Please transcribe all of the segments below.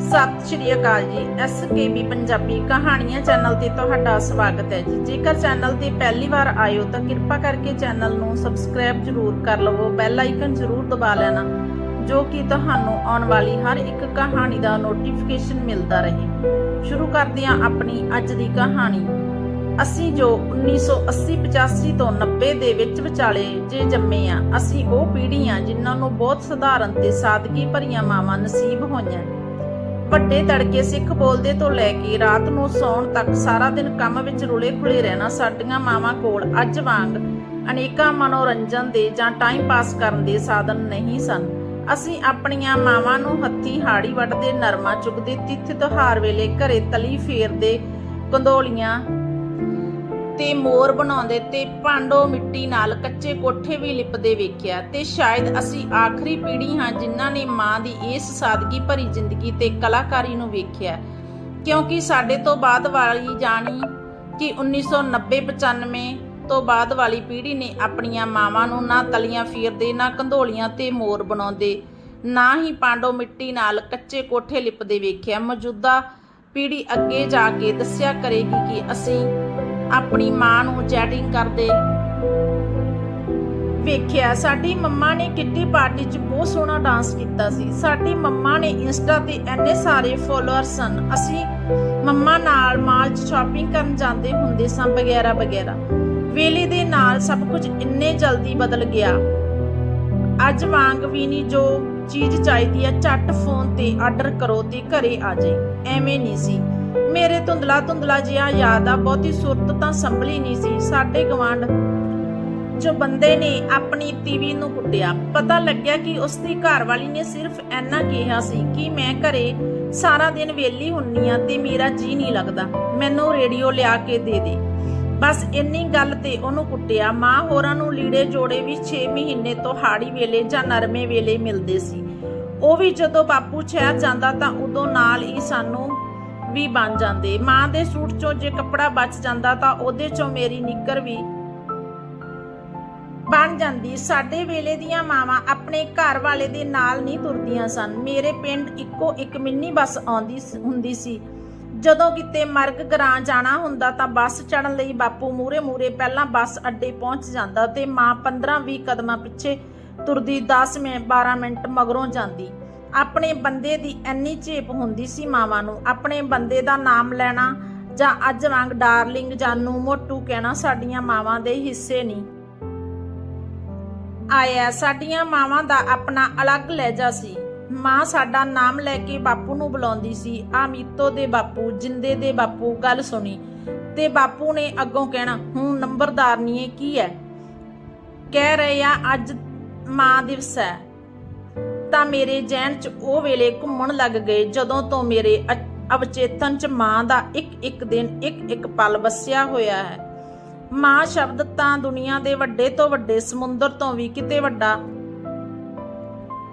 ਸਤਿ ਸ਼੍ਰੀ ਅਕਾਲ ਜੀ। ਐਸਕੇਬੀ ਪੰਜਾਬੀ ਕਹਾਣੀਆਂ ਚੈਨਲ ਤੇ ਤੁਹਾਡਾ ਸਵਾਗਤ ਹੈ ਜੀ। ਜੇਕਰ ਚੈਨਲ ਤੇ ਪਹਿਲੀ ਵਾਰ ਆਇਓ ਤਾਂ ਕਿਰਪਾ ਕਰਕੇ ਚੈਨਲ ਨੂੰ ਸਬਸਕ੍ਰਾਈਬ ਜ਼ਰੂਰ ਕਰ ਲਵੋ, ਬੈਲ ਆਈਕਨ ਜ਼ਰੂਰ ਦਬਾ ਲੈਣਾ, ਜੋ ਕਿ ਤੁਹਾਨੂੰ ਆਉਣ ਵਾਲੀ ਹਰ ਇੱਕ ਕਹਾਣੀ ਦਾ ਨੋਟੀਫਿਕੇਸ਼ਨ ਮਿਲਦਾ ਰਹੇ। ਸ਼ੁਰੂ ਕਰਦੇ ਹਾਂ ਆਪਣੀ ਅੱਜ ਦੀ ਕਹਾਣੀ। ਅਸੀਂ ਜੋ 1980-85 ਤੋਂ 90 ਦੇ ਵਿੱਚ ਵਿਚਾਲੇ ਜੇ ਜੰਮੇ ਆ ਅਸੀਂ ਉਹ ਪੀੜ੍ਹੀਆਂ ਜਿਨ੍ਹਾਂ ਨੂੰ ਬਹੁਤ ਸਧਾਰਨ ਤੇ ਸਾਦਗੀ ਭਰੀਆਂ ਮਾਵਾਂ ਨਸੀਬ ਹੋਈਆਂ। ਵੱਡੇ ਤੜਕੇ ਸਿੱਖ ਬੋਲਦੇ ਤੋਂ ਲੈ ਕੇ ਰਾਤ ਨੂੰ ਸੌਣ ਤੱਕ ਸਾਰਾ ਦਿਨ ਕੰਮ ਵਿੱਚ ਰੁਲੇ ਖੁਲੇ ਰਹਿਣਾ ਸਾਡੀਆਂ ਮਾਵਾਂ ਕੋਲ ਅੱਜ ਵਾਂਗ ਅਨੇਕਾਂ ਮਨੋਰੰਜਨ ਦੇ ਜਾਂ ਟਾਈਮ ਪਾਸ ਕਰਨ ਦੇ ਸਾਧਨ ਨਹੀਂ ਸਨ। ਅਸੀਂ ਆਪਣੀਆਂ ਮਾਵਾਂ ਨੂੰ ਹੱਥੀ ਹਾੜੀ ਵੱਢਦੇ ਨਰਮਾ ਚੁਗਦੇ ਤਿੱਥ ਤਿਉਹਾਰ ਵੇਲੇ ਘਰੇ ਤਲੀ ਫੇਰਦੇ, ਕੰਦੋਲੀਆਂ ਤੇ ਮੋਰ ਬਣਾਉਂਦੇ ਤੇ ਭਾਂਡੋ ਮਿੱਟੀ ਨਾਲ ਕੱਚੇ ਕੋਠੇ ਵੀ ਲਿਪਦੇ ਵੇਖਿਆ ਤੇ ਸ਼ਾਇਦ ਅਸੀਂ ਆਖਰੀ ਪੀੜ੍ਹੀ ਹਾਂ ਜਿਨ੍ਹਾਂ ਨੇ ਮਾਂ ਦੀ ਇਸ ਸਾਦਗੀ ਭਰੀ ਜ਼ਿੰਦਗੀ ਤੇ ਕਲਾਕਾਰੀ ਨੂੰ ਵੇਖਿਆ। ਕਿਉਂਕਿ ਸਾਡੇ ਤੋਂ ਬਾਅਦ ਵਾਲੀ ਜਾਣੀ ਕਿ 1990-95 ਤੋਂ ਬਾਅਦ ਵਾਲੀ ਪੀੜ੍ਹੀ ਨੇ ਆਪਣੀਆਂ ਮਾਵਾਂ ਨੂੰ ਨਾ ਤਲੀਆਂ ਫੇਰਦੇ, ਨਾ ਕੰਧੋਲੀਆਂ ਤੇ ਮੋਰ ਬਣਾਉਂਦੇ, ਨਾ ਹੀ ਪਾਂਡੋ ਮਿੱਟੀ ਨਾਲ ਕੱਚੇ ਕੋਠੇ ਲਿਪਦੇ ਵੇਖਿਆ। ਮੌਜੂਦਾ ਪੀੜ੍ਹੀ ਅੱਗੇ ਜਾ ਕੇ ਦੱਸਿਆ ਕਰੇਗੀ ਕਿ ਅਸੀਂ ਆਪਣੀ ਮਾਂ ਨੂੰ ਚੈਟਿੰਗ ਕਰਦੇ। ਵੇਖਿਆ, ਸਾਡੀ ਮੰਮਾ ਨੇ ਕਿੱਟੀ ਪਾਰਟੀ 'ਚ ਬਹੁਤ ਸੋਹਣਾ ਡਾਂਸ ਕੀਤਾ ਸੀ। ਸਾਡੀ ਮੰਮਾ ਨੇ ਇੰਸਟਾ ਤੇ ਐਨੇ ਸਾਰੇ ਫੋਲੋਅਰਸ ਸਨ। ਅਸੀਂ ਮੰਮਾ ਨਾਲ ਮਾਲ 'ਚ ਸ਼ਾਪਿੰਗ ਕਰਨ ਜਾਂਦੇ ਹੁੰਦੇ ਸਾਂ ਵਗੈਰਾ ਵਗੈਰਾ। ਵੇਲੇ ਦੇ ਨਾਲ ਸਭ ਕੁਝ ਇੰਨੇ ਜਲਦੀ ਬਦਲ ਗਿਆ। ਅੱਜ ਵਾਂਗ ਵੀ ਨਹੀਂ ਜੋ ਚੀਜ਼ ਚਾਹੀਦੀ ਹੈ ਝੱਟ ਫੋਨ ਤੇ ਆਰਡਰ ਕਰੋ ਤੇ ਘਰੇ ਆ ਜਾਏ ਐਵੇਂ ਨਹੀਂ ਸੀ। ਮੇਰੇ ਧੁੰਦਲਾ ਧੁੰਦਲਾ ਜਿਹਾ ਯਾਦ ਆ, ਬਹੁਤੀ ਸੁਰਤ ਤਾਂ ਸੰਭਲੀ ਨਹੀਂ ਸੀ। ਸਾਡੇ ਗਵਾਂਡ ਜੋ ਬੰਦੇ ਨੇ ਆਪਣੀ ਟੀਵੀ ਨੂੰ ਕੁੱਟਿਆ। ਪਤਾ ਲੱਗਿਆ ਕਿ ਉਸ ਦੀ ਘਰਵਾਲੀ ਨੇ ਸਿਰਫ ਐਨਾ ਕਿਹਾ ਸੀ ਕਿ ਮੈਂ ਘਰੇ ਸਾਰਾ ਦਿਨ ਵਿਹਲੀ ਹੁੰਨੀ ਆ ਤੇ ਮੇਰਾ ਜੀ ਨਹੀਂ ਲੱਗਦਾ। ਮੈਨੂੰ ਰੇਡੀਓ ਲਿਆ ਕੇ ਦੇ ਦੇ। ਬਸ ਇੰਨੀ ਗੱਲ ਤੇ ਉਹਨੂੰ ਕੁੱਟਿਆ। ਮਾਂ ਹੋਰਾਂ ਨੂੰ ਲੀੜੇ ਜੋੜੇ ਵੀ 6 ਮਹੀਨੇ ਤੋਂ ਹਾੜੀ ਵੇਲੇ ਜਾਂ ਨਰਮੇ ਵੇਲੇ ਮਿਲਦੇ ਸੀ। ਉਹ ਵੀ ਜਦੋਂ ਬਾਪੂ ਸ਼ਹਿਰ ਜਾਂਦਾ ਤਾਂ ਉਦੋਂ ਨਾਲ ਹੀ ਸਾਨੂੰ ਵੀ ਬਣ ਜਾਂਦੇ। ਮਾਂ ਦੇ ਸੂਟ ਚੋਂ ਜੇ ਕੱਪੜਾ ਬਚ ਜਾਂਦਾ ਤਾਂ ਉਹਦੇ ਚੋਂ ਮੇਰੀ ਨਿੱਕਰ ਵੀ ਬਣ ਜਾਂਦੀ। ਸਾਡੇ ਵੇਲੇ ਦੀਆਂ ਮਾਵਾਂ ਆਪਣੇ ਘਰ ਵਾਲੇ ਦੇ ਨਾਲ ਨਹੀਂ ਤੁਰਦੀਆਂ ਸਨ। ਮੇਰੇ ਪਿੰਡ ਇੱਕੋ ਇੱਕ ਮਿੰਨੀ ਬੱਸ ਆਉਂਦੀ ਹੁੰਦੀ ਸੀ। ਜਦੋਂ ਕਿਤੇ ਮਰਗ ਗਰਾਂ ਜਾਣਾ ਹੁੰਦਾ ਤਾਂ ਬੱਸ ਚੜਨ ਲਈ ਬਾਪੂ ਮੂਰੇ ਮੂਰੇ ਪਹਿਲਾਂ ਬੱਸ ਅੱਡੇ ਪਹੁੰਚ ਜਾਂਦਾ ਤੇ ਮਾਂ 15-20 ਕਦਮਾਂ ਪਿੱਛੇ ਤੁਰਦੀ 10 ਮਿੰਟ 12 ਮਿੰਟ ਮਗਰੋਂ ਜਾਂਦੀ। ਆਪਣੇ ਬੰਦੇ ਦੀ ਐਨੀ ਝੇਪ ਹੁੰਦੀ ਸੀ ਮਾਵਾਂ ਨੂੰ, ਆਪਣੇ ਬੰਦੇ ਦਾ ਨਾਮ ਲੈਣਾ ਜਾਂ ਅੱਜ ਵਾਂਗ ਡਾਰਲਿੰਗ ਜਾਨੂ ਮੋਟੂ ਕਹਿਣਾ ਸਾਡੀਆਂ ਮਾਵਾਂ ਦੇ ਹਿੱਸੇ ਨਹੀਂ। ਆਇਆ, ਸਾਡੀਆਂ ਮਾਵਾਂ ਦਾ ਆਪਣਾ ਅਲੱਗ ਲਹਿਜਾ ਸੀ। ਮਾਂ ਸਾਡਾ ਨਾਮ ਲੈ ਕੇ ਬਾਪੂ ਨੂੰ ਬੁਲਾਉਂਦੀ ਸੀ, ਆ ਮੀਤੋ ਦੇ ਬਾਪੂ, ਜਿੰਦੇ ਦੇ ਬਾਪੂ, ਗੱਲ ਸੁਣੀ। ਤੇ ਬਾਪੂ ਨੇ ਅੱਗੋਂ ਕਹਿਣਾ, ਹੂੰ, ਨੰਬਰਦਾਰਨੀਏ, ਕੀ ਹੈ ਕਹਿ ਰਹੇ ਆ, ਅੱਜ ਮਾਂ ਦਿਵਸ ਹੈ ਤਾਂ ਮੇਰੇ ਜਹਿਨ 'ਚ ਉਹ ਵੇਲੇ ਘੁੰਮਣ ਲੱਗ ਗਏ ਜਦੋਂ ਤੋਂ ਮੇਰੇ ਅਵਚੇਤਨ 'ਚ ਮਾਂ ਦਾ ਇੱਕ ਇੱਕ ਦਿਨ ਇੱਕ ਇੱਕ ਪਲ ਵਸਿਆ ਹੋਇਆ ਹੈ। ਮਾਂ ਸ਼ਬਦ ਤਾਂ ਦੁਨੀਆ ਦੇ ਵੱਡੇ ਤੋਂ ਵੱਡੇ ਸਮੁੰਦਰ ਤੋਂ ਵੀ ਕਿਤੇ ਵੱਡਾ।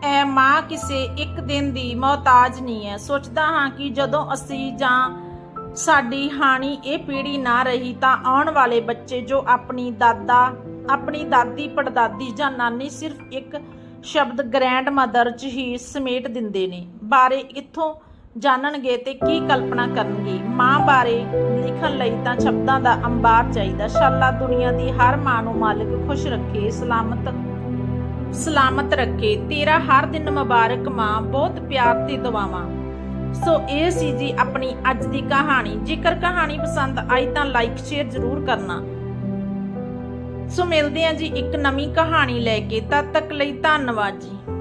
ਐ ਮਾਂ ਕਿਸੇ ਇੱਕ ਦਿਨ ਦੀ ਮਹਤਾਜ ਨਹੀਂ ਹੈ। ਸੋਚਦਾ ਹਾਂ ਕਿ ਜਦੋਂ ਅਸੀਂ ਜਾਂ ਸਾਡੀ ਹਾਣੀ ਇਹ ਪੀੜ੍ਹੀ ਨਾ ਰਹੀ ਤਾਂ ਆਉਣ ਵਾਲੇ ਬੱਚੇ ਜੋ ਆਪਣੀ ਦਾਦਾ, ਆਪਣੀ ਦਾਦੀ, ਪੜਦਾਦੀ ਜਾਂ ਨਾਨੀ ਸਿਰਫ ਇੱਕ ਸ਼ਬਦ ਗ੍ਰੈਂਡ ਮਦਰ ਚ ਹੀ ਸਮੇਟ ਦਿੰਦੇ ਨੇ। ਬਾਰੇ ਕਿੱਥੋਂ ਜਾਣਨਗੇ ਤੇ ਕੀ ਕਲਪਨਾ ਕਰਨਗੇ? ਮਾਂ ਬਾਰੇ ਲਿਖਣ ਲਈ ਤਾਂ ਸ਼ਬਦਾਂ ਦਾ ਅੰਬਾਰ ਚਾਹੀਦਾ। ਸ਼ਾਲਾ ਦੁਨੀਆ ਦੀ ਹਰ ਮਾਂ ਨੂੰ ਮਾਲਕ ਖੁਸ਼ ਰੱਖੇ, ਸਲਾਮਤ ਸਲਾਮਤ ਰੱਖੇ। ਤੇਰਾ ਹਰ ਦਿਨ ਮੁਬਾਰਕ ਮਾਂ, ਬਹੁਤ ਪਿਆਰ ਤੇ ਦੁਆਵਾਂ। ਸੋ ਇਹ ਸੀ ਜੀ ਆਪਣੀ ਅੱਜ ਦੀ ਕਹਾਣੀ। ਜੇਕਰ ਕਹਾਣੀ ਪਸੰਦ ਆਈ ਤਾਂ ਲਾਈਕ ਸ਼ੇਅਰ ਜ਼ਰੂਰ ਕਰਨਾ। ਸੋ ਮਿਲਦੇ ਹਾਂ ਜੀ ਇੱਕ ਨਵੀਂ ਕਹਾਣੀ ਲੈ ਕੇ। ਤਦ ਤੱਕ ਲਈ ਧੰਨਵਾਦ ਜੀ।